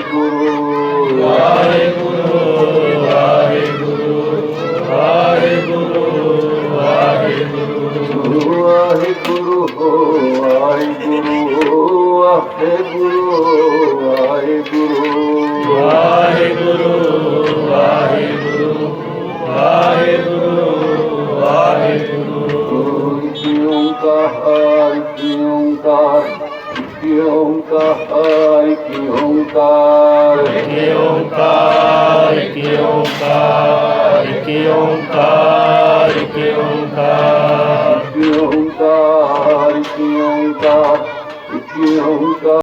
ਵਾਹਿਗੁਰੂ ਵਾਹਿਗੁਰੂ ਵਾਹਿਗੁਰੂ ਵਾਹਿਗੁਰੂ ਵਾਹਿਗੁਰੂ ਵਾਹਿਗੁਰੂ ਵਾਹਿਗੁਰੂ ਵਾਹਿਗੁਰੂ ਵਾਹਿਗੁਰੂ ਵਾਹਿਗੁਰੂ ਵਾਹਿਗੁਰੂ ਵਾਹਿਗੁਰੂ ਵਾਹਿਗੁਰੂ ਵਾਹਿਗੁਰੂ ਇਕ ਓੰਕਾਰ ਇਕ ਓੰਕਾਰ की ओंकार हाय की ओंकार की ओंकार की ओंकार की ओंकार की ओंकार की ओंकार की ओंकार की ओंकार